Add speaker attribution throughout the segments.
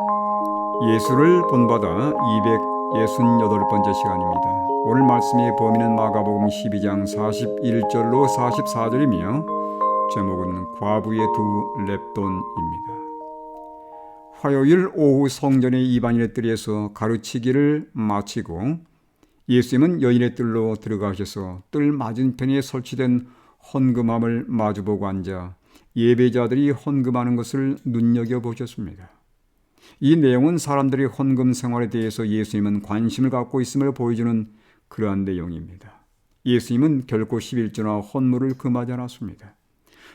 Speaker 1: 예수를 본받아 268번째 시간입니다. 오늘 말씀의 범위는 마가복음 12장 41절로 44절이며 제목은 과부의 두 랩돈입니다. 화요일 오후 성전의 이방인의 뜰에서 가르치기를 마치고 예수님은 여인의 뜰로 들어가셔서 뜰 맞은편에 설치된 헌금함을 마주보고 앉아 예배자들이 헌금하는 것을 눈여겨보셨습니다. 이 내용은 사람들의 헌금 생활에 대해서 예수님은 관심을 갖고 있음을 보여주는 그러한 내용입니다. 예수님은 결코 11조나 헌물을 금하지 않았습니다.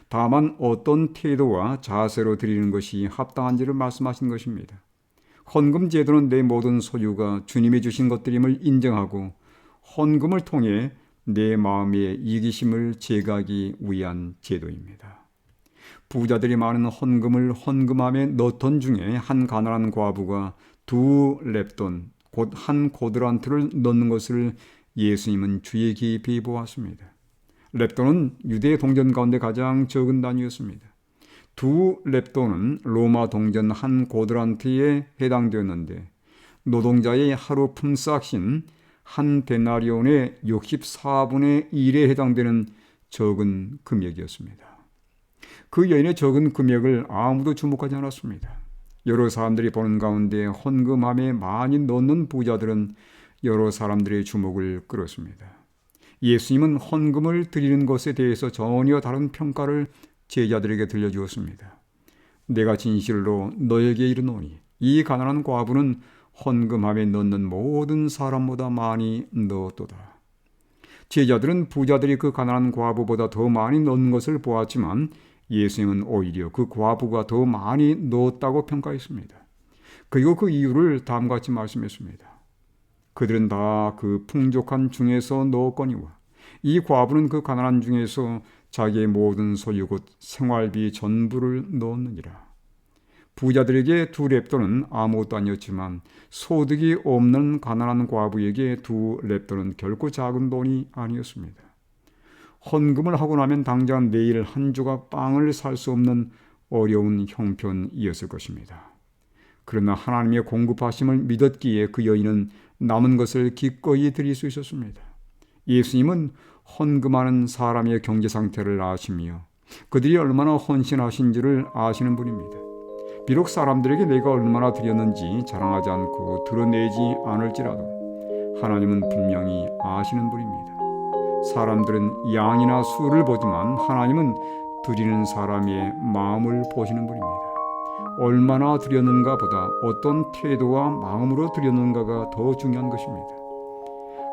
Speaker 1: 다만 어떤 태도와 자세로 드리는 것이 합당한지를 말씀하신 것입니다. 헌금 제도는 내 모든 소유가 주님이 주신 것들임을 인정하고 헌금을 통해 내 마음의 이기심을 제거하기 위한 제도입니다. 부자들이 많은 헌금을 헌금함에 넣던 중에 한 가난한 과부가 두 랩돈, 곧 한 고드란트를 넣는 것을 예수님은 주의 깊이 보았습니다. 랩돈은 유대 동전 가운데 가장 적은 단위였습니다. 두 랩돈은 로마 동전 한 고드란트에 해당되었는데 노동자의 하루 품삯인 한 데나리온의 64분의 1에 해당되는 적은 금액이었습니다. 그 여인의 적은 금액을 아무도 주목하지 않았습니다. 여러 사람들이 보는 가운데 헌금함에 많이 넣는 부자들은 여러 사람들의 주목을 끌었습니다. 예수님은 헌금을 드리는 것에 대해서 전혀 다른 평가를 제자들에게 들려주었습니다. 내가 진실로 너에게 이르노니 이 가난한 과부는 헌금함에 넣는 모든 사람보다 많이 넣었도다. 제자들은 부자들이 그 가난한 과부보다 더 많이 넣는 것을 보았지만 예수님은 오히려 그 과부가 더 많이 넣었다고 평가했습니다. 그리고 그 이유를 다음과 같이 말씀했습니다. 그들은 다 그 풍족한 중에서 넣었거니와 이 과부는 그 가난한 중에서 자기의 모든 소유 곧 생활비 전부를 넣었느니라. 부자들에게 두 랩돈은 아무것도 아니었지만 소득이 없는 가난한 과부에게 두 랩돈은 결코 작은 돈이 아니었습니다. 헌금을 하고 나면 당장 내일 한 조각 빵을 살 수 없는 어려운 형편이었을 것입니다. 그러나 하나님의 공급하심을 믿었기에 그 여인은 남은 것을 기꺼이 드릴 수 있었습니다. 예수님은 헌금하는 사람의 경제 상태를 아시며 그들이 얼마나 헌신하신지를 아시는 분입니다. 비록 사람들에게 내가 얼마나 드렸는지 자랑하지 않고 드러내지 않을지라도 하나님은 분명히 아시는 분입니다. 사람들은 양이나 수를 보지만 하나님은 드리는 사람의 마음을 보시는 분입니다. 얼마나 드렸는가 보다 어떤 태도와 마음으로 드렸는가가 더 중요한 것입니다.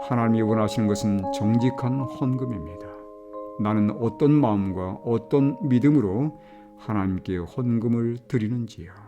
Speaker 1: 하나님이 원하시는 것은 정직한 헌금입니다. 나는 어떤 마음과 어떤 믿음으로 하나님께 헌금을 드리는지요.